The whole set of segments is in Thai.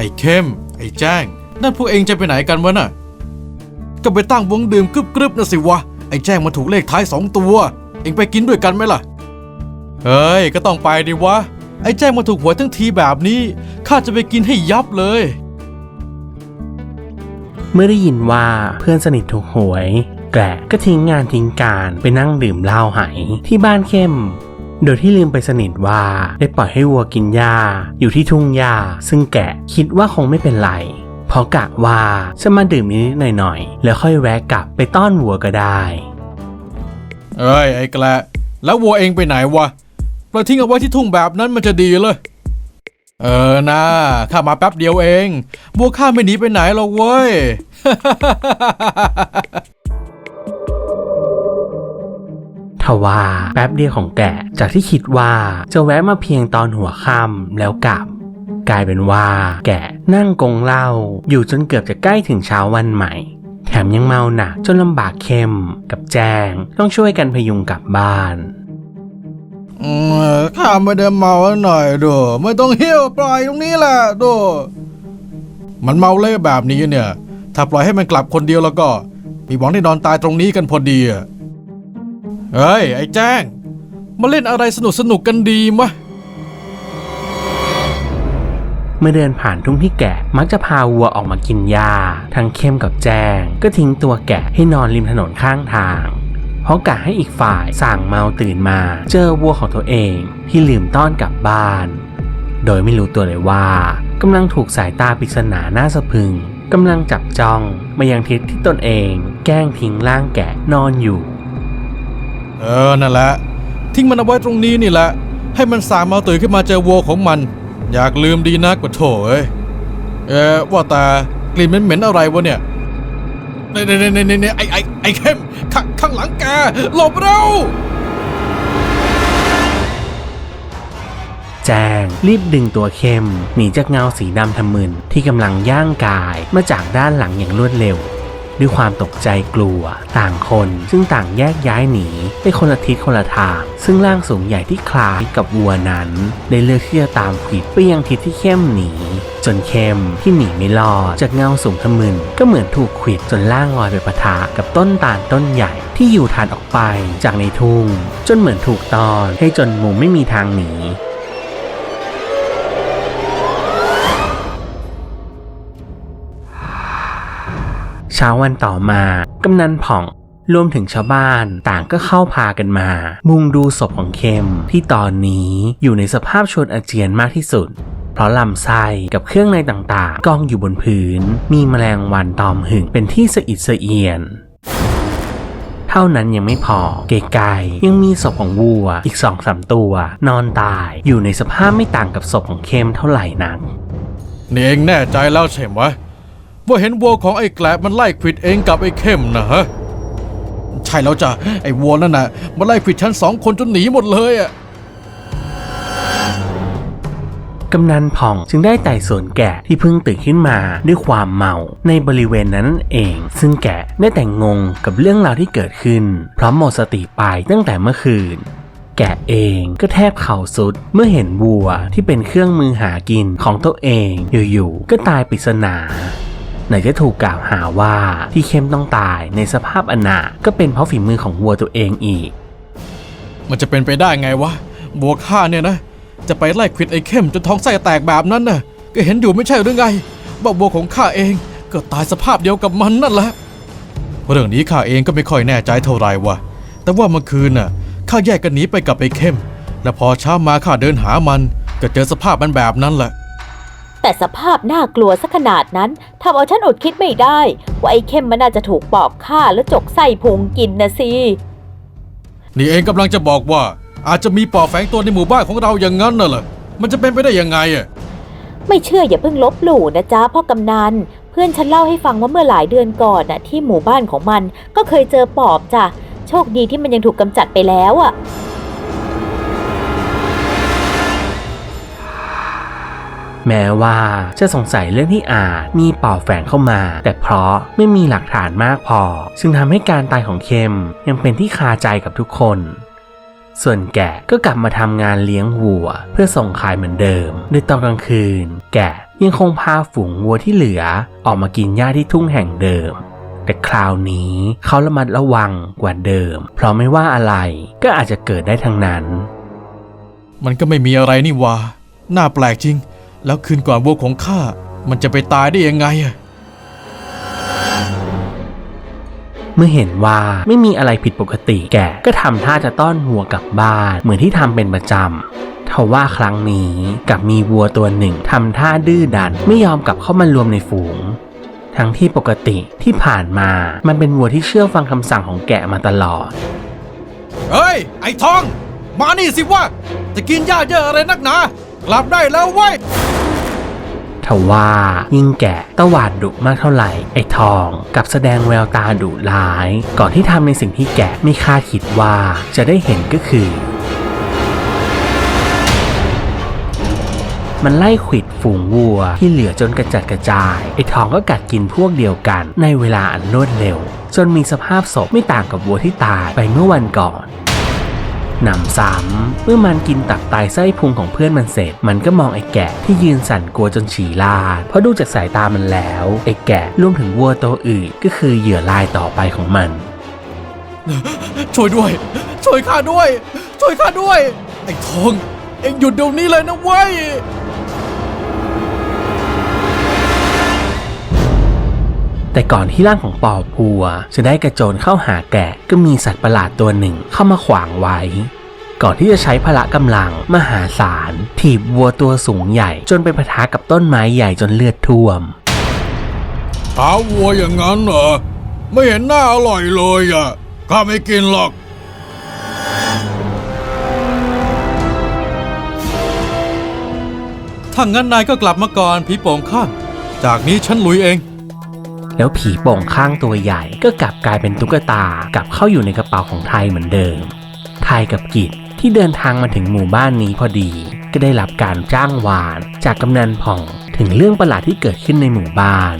ไอ้เข้ม ไอ้แจ้ง นั่นพวกเองจะไปไหนกันวะน่ะ ก็ไปตั้งวงดื่มกรึบๆนะสิวะ ไอ้แจ้งมาถูกเลขท้ายสองตัว เองไปกินด้วยกันไหมล่ะ เฮ้ย ก็ต้องไปดิวะ ไอ้แจ้งมาถูกหวยทั้งทีแบบนี้ข้าจะไปกินให้ยับเลย เมื่อได้ยินว่าเพื่อนสนิทถูกหวยแกะก็ทิ้งงานทิ้งการไปนั่งดื่มเหล้าไหที่บ้านเข้ม โดยที่ลืมไปสนิทว่าได้ปล่อยให้วัวกินหญ้าอยู่ที่ทุ่งหญ้าซึ่งแกะคิดว่าคงไม่เป็นไรเพราะกะว่าจะมาดื่มนิดหน่อยๆแล้วค่อยแวะกลับไปต้อนวัวก็ได้ เอ้ยไอ้แกละแล้ววัวเองไปไหนวะปล่อยทิ้งเอาไว้ที่ทุ่งแบบนั้นมันจะดีเลย เออนะข้ามาแป๊บเดียวเองวัวข้าไม่หนีไปไหนหรอกเว้ย ว่าแป๊บเดียวของแกะจากที่คิดว่าจะแวะมาเพียงตอนหัวค่ำแล้วกลับ กลายเป็นว่า แกะนั่งกงเหล้าอยู่จนเกือบจะใกล้ถึงเช้าวันใหม่ แถมยังเมาหนักจนลำบากเข้มกับแจงต้องช่วยกันพยุงกลับบ้านข้าไม่ได้เมาหน่อยดูไม่ต้องเหี้ยวปล่อยตรงนี้แหละดูมันเมาเล่แบบนี้เนี่ย ถ้าปล่อยให้มันกลับคนเดียวแล้วก็ มีหวังได้นอนตายตรงนี้กันพอดีอะ เฮ้ย ไอ้แจ้ง มาเล่นอะไรสนุกสนุกกันดีมะเมื่อเดินผ่านทุ่งที่แกะมักจะพาวัวออกมากินหญ้าทั้งเข้มกับแจ้ง ก็ทิ้งตัวแกะให้นอนริมถนนข้างทาง เพราะกะให้อีกฝ่ายสั่งเมาตื่นมา เจอวัวของตัวเองที่ลืมต้อนกลับบ้าน โดยไม่รู้ตัวเลยว่ากำลังถูกสายตาปริศนาหน้าสะพึงกำลังจับจ้องมายังทิศที่ตนเอง แกล้งทิ้งร่างแกะนอนอยู่ เออนั่นแหละ ทิ้งมันเอาไว้ตรงนี้นี่แหละ ให้มันสางเมาตื่นขึ้นมาเจอวัวของมัน อยากลืมดีนักกว่าโถเอ้ยเออว่าแต่กลิ่นเหม็นๆอะไรวะเนี่ยเนี่ยเนี่ยเนี่ยเน่ไอ้ไอ้ไอ้เข้มข้างข้างหลังแกหลบเร็วแจงรีบดึงตัวเข้ม หนีจากเงาสีดำทะมึนที่กำลังย่างกายมาจากด้านหลังอย่างรวดเร็ว ด้วยความตกใจกลัว ต่างคนซึ่งต่างแยกย้ายหนีไปคนละทิศคนละทาง ซึ่งร่างสูงใหญ่ที่คล้ายกับวัวนั้น ได้เลือกที่จะตามขวิดไปยังทิศที่เข้มหนีจนเข้มที่หนีไม่รอดจากเงาสูงทะมึนก็เหมือนถูกขวิดจนล่างลอยไปปะทะกับต้นตาลต้นใหญ่ที่อยู่ถัดออกไปจากในทุ่ง จนเหมือนถูกตอนให้จนมุมไม่มีทางหนี ช้าวันต่อมา กำนันผ่องรวมถึงชาวบ้านต่างก็เข้าพากันมา มุงดูศพของเข้มที่ตอนนี้อยู่ในสภาพชวนอาเจียนมากที่สุด เพราะลำไส้กับเครื่องในต่างๆ กองอยู่บนพื้น มีแมลงวันตอมหึ่งเป็นที่สะอิดสะเอียน เท่านั้นยังไม่พอไกลๆยังมีศพของวัวอีกสองสามตัว นอนตายอยู่ในสภาพไม่ต่างกับศพของเข้มเท่าไหร่นักนี่เองแน่ใจแล้วใช่ไหม ว่าเห็นวัวของไอ้แกลบมันไล่ขวิดเองกับไอ้เข้มนะฮะใช่แล้วจ้ะไอ้วัวนั่นน่ะมันไล่ขวิดฉันสองคนจนหนีหมดเลยอะกำนันผ่องจึงได้ไต่สวนแกะที่เพิ่งตื่นขึ้นมาด้วยความเมาในบริเวณนั้นเอง ซึ่งแกะได้แต่งงงกับเรื่องราวที่เกิดขึ้นเพราะหมดสติไปตั้งแต่เมื่อคืน แกะเองก็แทบเข่าสุดเมื่อเห็นวัวที่เป็นเครื่องมือหากินของตัวเองอยู่ๆก็ตายปริศนา ไหนจะถูกกล่าวหาว่าที่เข้มต้องตายในสภาพอนาก็เป็นเพราะฝีมือของวัวตัวเองอีก มันจะเป็นไปได้ไงวะบัวข้าเนี่ยนะ จะไปไล่ขวิดไอ้เข้มจนท้องไส้แตกแบบนั้นน่ะ ก็เห็นอยู่ไม่ใช่หรือไงว่าบัวของข้าเองก็ตายสภาพเดียวกับมันนั่นแหละเรื่องนี้ข้าเองก็ไม่ค่อยแน่ใจเท่าไรวะแต่ว่าเมื่อคืนน่ะข้าแยกกันหนีไปกับไอ้เข้ม และพอเช้ามาข้าเดินหามัน ก็เจอสภาพมันแบบนั้นแหละ แต่สภาพน่ากลัวสักขนาดนั้นทำเอาฉันอดคิดไม่ได้ ว่าไอ้เข้มมันน่าจะถูกปอบฆ่าแล้วจกไส้พุงกินนะสินี่เองกำลังจะบอกว่า อาจจะมีปอบแฝงตัวในหมู่บ้านของเราอย่างนั้นน่ะเหรอมันจะเป็นไปได้ยังไงอะไม่เชื่ออย่าเพิ่งลบหลู่นะจ๊ะพ่อกำนันเพื่อนฉันเล่าให้ฟังว่าเมื่อหลายเดือนก่อนน่ะที่หมู่บ้านของมันก็เคยเจอปอบจ้ะโชคดีที่มันยังถูกกำจัดไปแล้วอะ แม้ว่าจะสงสัยเรื่องที่อาจมีปอบแฝงเข้ามา แต่เพราะไม่มีหลักฐานมากพอ ซึ่งทำให้การตายของเข้มยังเป็นที่คาใจกับทุกคนส่วนแกะก็กลับมาทำงานเลี้ยงวัว เพื่อส่งขายเหมือนเดิมในตอนกลางคืน แกะยังคงพาฝูงวัวที่เหลือ ออกมากินหญ้าที่ทุ่งแห่งเดิม แต่คราวนี้เขาระมัดระวังกว่าเดิม เพราะไม่ว่าอะไรก็อาจจะเกิดได้ทั้งนั้น มันก็ไม่มีอะไรนี่วาน่าแปลกจริง แล้วคืนก่อนวัวของข้ามันจะไปตายได้ยังไงอะเมื่อเห็นว่าไม่มีอะไรผิดปกติแกก็ทำท่าจะต้อนวัวกลับบ้าน เหมือนที่ทำเป็นประจำทว่าครั้งนี้กลับมีวัวตัวหนึ่งทำท่าดื้อดันไม่ยอมกลับเข้ามารวมในฝูง ทั้งที่ปกติที่ผ่านมามันเป็นวัวที่เชื่อฟังคำสั่งของแกะมาตลอด เฮ้ย ไอ้ทอง มานี่สิวะจะกินหญ้าเยอะอะไรนักหนา กลับได้แล้วเว้ยทว่า ยิ่งแกะตวาดดุมากเท่าไหร่ ไอ้ทองกับแสดงแววตาดุร้าย ก่อนที่ทำในสิ่งที่แกะไม่คาดคิดว่าจะได้เห็นก็คือ มันไล่ขิดฝูงวัวที่เหลือจนกระจัดกระจาย ไอ้ทองก็กัดกินพวกเดียวกันในเวลาอันรวดเร็ว จนมีสภาพศพไม่ต่างกับวัวที่ตายไปเมื่อวันก่อน หนำซ้ำเมื่อมันกินตับไตไส้พุงของเพื่อนมันเสร็จ มันก็มองไอ้แกะที่ยืนสั่นกลัวจนฉี่ลาด เพราะดูจากสายตามันแล้ว ไอ้แกะรวมถึงวัวตัวอื่นก็คือเหยื่อลายต่อไปของมัน ช่วยด้วย ช่วยข้าด้วย ช่วยข้าด้วย ไอ้ทอง เอ็งหยุดเดี๋ยวนี้เลยนะเว้ย แต่ก่อนที่ร่างของปอบพัว จะได้กระโจนเข้าหาแกะ ก็มีสัตว์ประหลาดตัวหนึ่งเข้ามาขวางไว้ ก่อนที่จะใช้พละกำลังมหาศาลถีบวัวตัวสูงใหญ่ จนไปปะทะกับต้นไม้ใหญ่จนเลือดท่วมขาวัวอย่างนั้นเหรอ ไม่เห็นหน้าอร่อยเลยอะข้าไม่กินหรอก ถ้างั้นนายก็กลับมาก่อนผีโป่งข้าง จากนี้ฉันลุยเอง แล้วผีโป่งข้างตัวใหญ่ก็กลับกลายเป็นตุ๊กตากลับเข้าอยู่ในกระเป๋าของไทยเหมือนเดิม ไทยกับกิจที่เดินทางมาถึงหมู่บ้านนี้พอดี ก็ได้รับการจ้างวานจากกำนันผ่องถึงเรื่องประหลาดที่เกิดขึ้นในหมู่บ้าน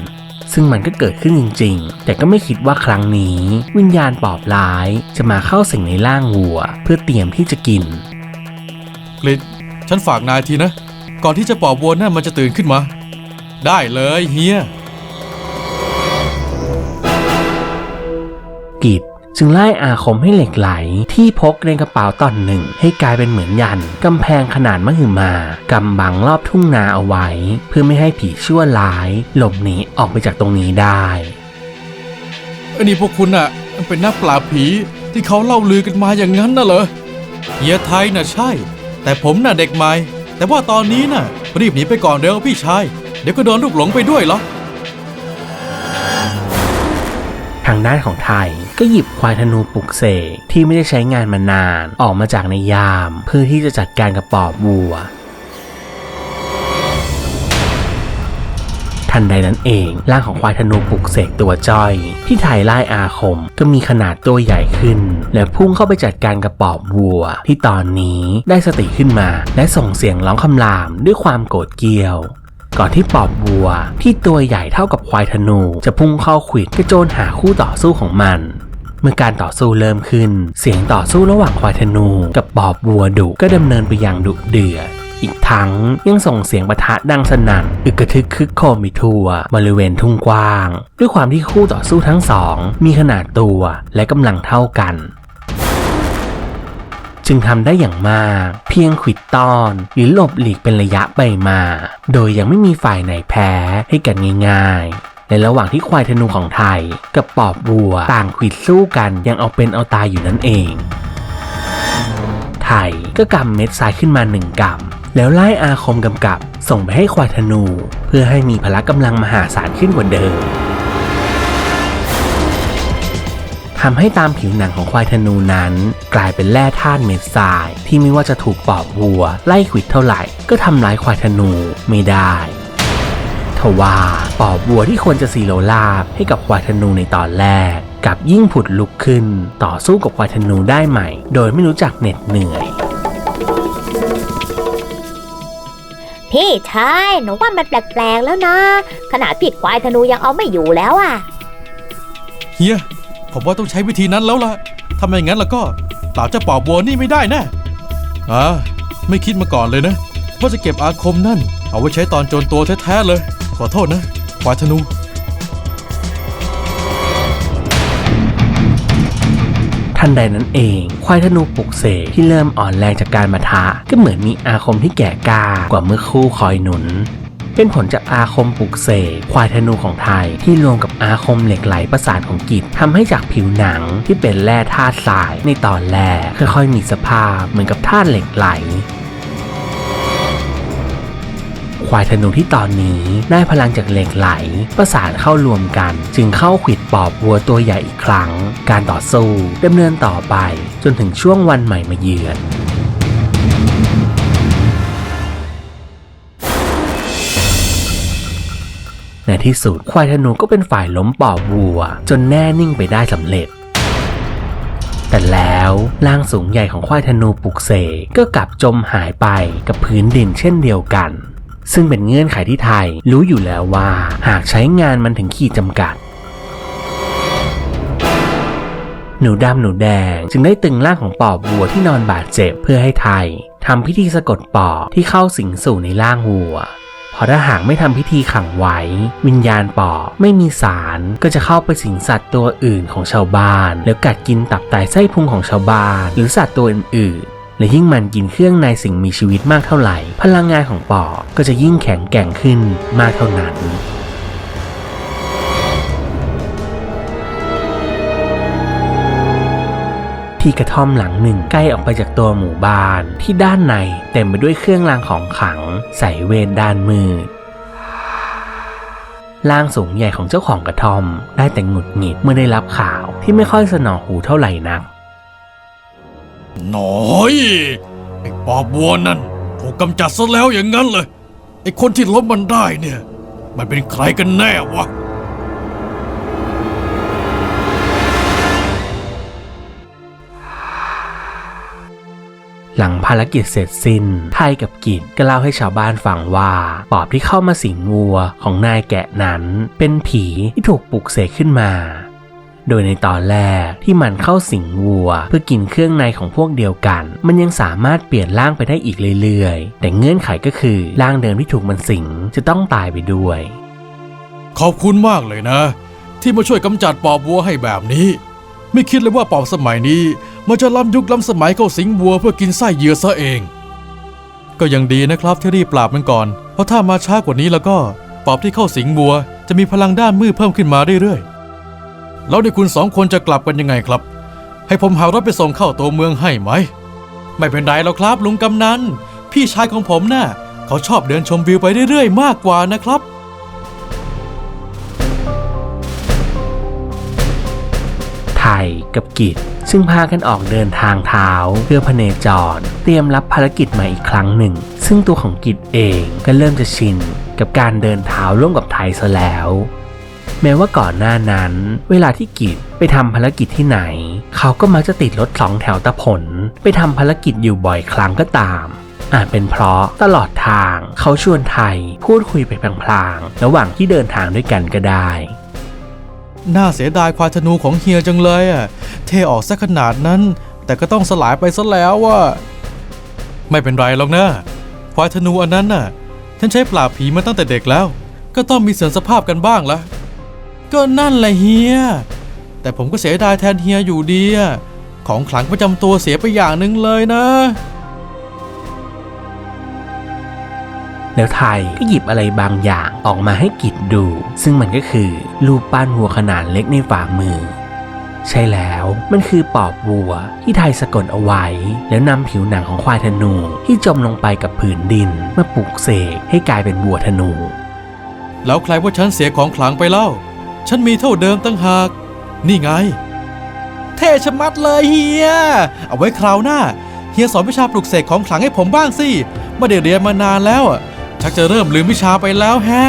ซึ่งมันก็เกิดขึ้นจริง ๆ แต่ก็ไม่คิดว่าครั้งนี้ วิญญาณปอบร้ายจะมาเข้าสิงในร่างวัว เพื่อเตรียมที่จะกินกลิดฉันฝากนายทีนะ ก่อนที่จะปอบวัวนั่นมันจะตื่นขึ้นมา ได้เลยเฮีย จจึงไล่อาคมให้เหล็กไหล ที่พกในกระเป๋าตอนหนึ่ง ให้กลายเป็นเหมือนยันกำแพงขนาดมหึมากำบังรอบทุ่งนาเอาไว้ เพื่อไม่ให้ผีชั่วร้ายหลบหนีออกไปจากตรงนี้ได้อันนี้พวกคุณอะเป็นนักปราบผีที่เขาเล่าลือกันมาอย่างนั้นน่ะเหรอเฮียไทยน่ะใช่ แต่ผมน่ะเด็กใหม่ แต่ว่าตอนนี้น่ะ รีบหนีไปก่อนเร็วพี่ชาย เดี๋ยวก็โดนลูกหลงไปด้วยเหรอทางด้านของไทย ก็หยิบควายธนูปลุกเสกที่ไม่ได้ใช้งานมานานออกมาจากในยาม เพื่อที่จะจัดการกับปอบวัว ทันใดนั้นเองร่างของควายธนูปลุกเสกตัวจ้อย ที่ไทยไล่อาคมก็มีขนาดตัวใหญ่ขึ้น และพุ่งเข้าไปจัดการกับปอบวัว ที่ตอนนี้ได้สติขึ้นมา และส่งเสียงร้องคำรามด้วยความโกรธเกรี้ยวก่อนที่ปอบวัวที่ตัวใหญ่เท่ากับควายธนู จะพุ่งเข้าขวิดกระโจนหาคู่ต่อสู้ของมัน เมื่อการต่อสู้เริ่มขึ้น เสียงต่อสู้ระหว่างควายธนู กับปอบวัวดุก็ดำเนินไปอย่างดุเดือดอีกทั้งยังส่งเสียงปะทะดังสนั่นอึกกระทึกคึกโครมไปทั่วบริเวณทุ่งกว้าง ด้วยความที่คู่ต่อสู้ทั้งสอง มีขนาดตัวและกำลังเท่ากัน จึงทำได้อย่างมาก เพียงขิดต้อน หรือหลบหลีกเป็นระยะไปมา โดยยังไม่มีฝ่ายไหนแพ้ให้กันง่าย ๆ ในระหว่างที่ควายธนูของไทย กับปอบวัวต่างขวิดสู้กันยังเอาเป็นเอาตายอยู่นั่นเอง ไทยก็กำเม็ดทรายขึ้นมาหนึ่งกำแล้วไล่อาคมกำกับส่งไปให้ควายธนู เพื่อให้มีพละกำลังมหาศาลขึ้นกว่าเดิมทำให้ตามผิวหนังของควายธนูนั้น กลายเป็นแร่ธาตุเม็ดทราย ที่ไม่ว่าจะถูกปอบวัว ไล่ขิดเท่าไหร่ ก็ทำร้ายควายธนูไม่ได้ ทว่าปอบวัวที่ควรจะสีโลลาบให้กับควายธนูในตอนแรกกลับยิ่งผุดลุกขึ้น ต่อสู้กับควายธนูได้ใหม่ โดยไม่รู้จักเหน็ดเหนื่อยพี่ชายหนูว่ามันแปลกๆแล้วนะ ขนาดผิดควายธนูยังเอาไม่อยู่แล้วอะเฮียผมว่าต้องใช้วิธีนั้นแล้วล่ะถ้าไม่งั้นแล้วก็ปราบเจ้าปอบวัวนี่ไม่ได้แน่อ่าไม่คิดมาก่อนเลยนะ ว่าจะเก็บอาคมนั่น เอาไว้ใช้ตอนโจรตัวแท้ๆเลย ขอโทษนะควายธนู ทันใดนั้นเอง ควายธนูปลุกเสกที่เริ่มอ่อนแรงจากการมาทะ ก็เหมือนมีอาคมที่แก่กล้ากว่าเมื่อคู่คอยหนุน เป็นผลจากอาคมปลุกเสกควายธนูของไทยที่รวมกับอาคมเหล็กไหลประสานของกิจทำให้จากผิวหนังที่เป็นแร่ธาตุทรายในตอนแรกค่อยๆมีสภาพเหมือนกับธาตุเหล็กไหล ควายธนูที่ตอนนี้ได้พลังจากเหล็กไหล ประสานเข้ารวมกัน จึงเข้าขิดปอบวัวตัวใหญ่อีกครั้ง การต่อสู้ดำเนินต่อไป จนถึงช่วงวันใหม่มาเยือนในที่สุดควายธนูก็เป็นฝ่ายล้มปอบวัว จนแน่นิ่งไปได้สำเร็จ แต่แล้วร่างสูงใหญ่ของควายธนูปลุกเสกก็กลับจมหายไปกับพื้นดินเช่นเดียวกัน ซึ่งเป็นเงื่อนไขที่ไทยรู้อยู่แล้วว่า หากใช้งานมันถึงขีดจำกัด หนูดำหนูแดงจึงได้ตึงร่างของปอบวัวที่นอนบาดเจ็บเพื่อให้ไทยทำพิธีสะกดปอบที่เข้าสิงสู่ในร่างวัวเพราะถ้าหากไม่ทำพิธีขังไว้ วิญญาณปอบไม่มีสารก็จะเข้าไปสิงสัตว์ตัวอื่นของชาวบ้าน แล้วกัดกินตับไตไส้พุงของชาวบ้าน หรือสัตว์ตัวอื่นๆ และยิ่งมันกินเครื่องในสิ่งมีชีวิตมากเท่าไหร่ พลังงานของปอก็จะยิ่งแข็งแกร่งขึ้นมากเท่านั้นที่กระท่อมหลังหนึ่งใกล้ออกไปจากตัวหมู่บ้าน ที่ด้านในเต็มไปด้วยเครื่องรางของขลัง ใส่เวรด้านมืดร่างสูงใหญ่ของเจ้าของกระท่อม ได้แต่หงุดหงิดเมื่อได้รับข่าวที่ไม่ค่อยสนอหูเท่าไหร่นัก หน่อยไอ้ปอบวัวนั่นถูกกำจัดซะแล้วอย่างนั้นเลย ไอ้คนที่ล้มมันได้เนี่ย มันเป็นใครกันแน่วะหลังภารกิจเสร็จสิ้น ไทยกับกิจก็เล่าให้ชาวบ้านฟังว่า ปอบที่เข้ามาสิงวัวของนายแกะนั้น เป็นผีที่ถูกปลุกเสกขึ้นมา โดยในตอนแรกที่มันเข้าสิงวัว เพื่อกินเครื่องในของพวกเดียวกัน มันยังสามารถเปลี่ยนร่างไปได้อีกเรื่อยๆ แต่เงื่อนไขก็คือร่างเดิมที่ถูกมันสิงจะต้องตายไปด้วย ขอบคุณมากเลยนะ ที่มาช่วยกำจัดปอบวัวให้แบบนี้ ไม่คิดเลยว่าปอบสมัยนี้ มันจะล้ำยุคล้ำสมัยเข้าสิงวัวเพื่อกินไส้เหยื่อซะเอง ก็ยังดีนะครับที่รีบปราบมันก่อน เพราะถ้ามาช้ากว่านี้แล้วก็ปอบที่เข้าสิงวัว จะมีพลังด้านมืดเพิ่มขึ้นมาเรื่อยๆ แล้วนี่คุณสองคนจะกลับกันยังไงครับ ให้ผมหารถไปส่งเข้าตัวเมืองให้ไหม ไม่เป็นไรหรอกครับลุงกำนัน พี่ชายของผมน่ะเขาชอบเดินชมวิวไปเรื่อยๆ มากกว่านะครับ ไทยกับกิจซึ่งพากันออกเดินทางเท้าเพื่อพเนจร เตรียมรับภารกิจใหม่อีกครั้งหนึ่ง ซึ่งตัวของกิจเองก็เริ่มจะชินกับการเดินเท้าร่วมกับไทยซะแล้ว แม้ว่าก่อนหน้านั้น เวลาที่กิจไปทำภารกิจที่ไหน เขาก็มักจะติดรถสองแถวตะผล ไปทำภารกิจอยู่บ่อยครั้งก็ตาม อาจเป็นเพราะตลอดทางเขาชวนไทยพูดคุยไปพลางๆ ระหว่างที่เดินทางด้วยกันก็ได้น่าเสียดายควายธนูของเฮียจังเลยอะ เทออกซะขนาดนั้น แต่ก็ต้องสลายไปซะแล้วว่า ไม่เป็นไรหรอกนะควายธนูอันนั้นน่ะฉันใช้ปราบผีมาตั้งแต่เด็กแล้ว ก็ต้องมีเสื่อมสภาพกันบ้างละ ก็นั่นแหละเฮีย แต่ผมก็เสียดายแทนเฮียอยู่ดีอะของขลังประจำตัวเสียไปอย่างหนึ่งเลยนะ แล้วไทยก็หยิบอะไรบางอย่างออกมาให้กิจดู ซึ่งมันก็คือรูปปั้นวัวขนาดเล็กในฝ่ามือ ใช่แล้วมันคือปอบวัวที่ไทยสะกดเอาไว้ แล้วนำผิวหนังของควายธนูที่จมลงไปกับผืนดินมาปลุกเสกให้กลายเป็นวัวธนู แล้วใครว่าฉันเสียของขลังไปเล่า ฉันมีเท่าเดิมตั้งหาก นี่ไง เท่ชะมัดเลยเฮีย เอาไว้คราวหน้า เฮียสอนวิชาปลุกเสกของขลังให้ผมบ้างสิไม่ได้เรียนมานานแล้วชักจะเริ่มลืมวิชาไปแล้วแฮะ